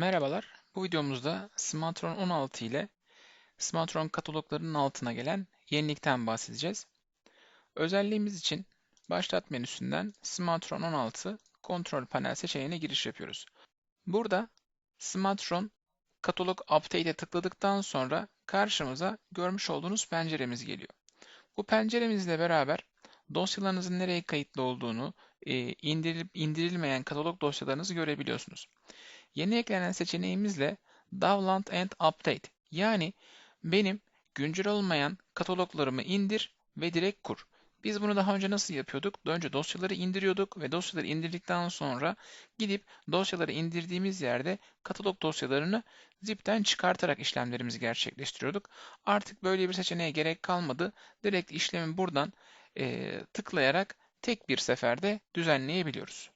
Merhabalar, bu videomuzda Smartron 16 ile Smartron kataloglarının altına gelen yenilikten bahsedeceğiz. Özelliğimiz için Başlat menüsünden Smartron 16 Kontrol Panel seçeneğine giriş yapıyoruz. Burada Smartron Katalog Update'e tıkladıktan sonra karşımıza görmüş olduğunuz penceremiz geliyor. Bu penceremizle beraber dosyalarınızın nereye kayıtlı olduğunu, e, indirilip indirilmeyen katalog dosyalarınızı görebiliyorsunuz. Yeni eklenen seçeneğimizle Download and Update yani benim güncel olmayan kataloglarımı indir ve direkt kur. Biz bunu daha önce nasıl yapıyorduk? Önce dosyaları indiriyorduk ve dosyaları indirdikten sonra gidip dosyaları indirdiğimiz yerde katalog dosyalarını zipten çıkartarak işlemlerimizi gerçekleştiriyorduk. Artık böyle bir seçeneğe gerek kalmadı. Direkt işlemi buradan e, tıklayarak tek bir seferde düzenleyebiliyoruz.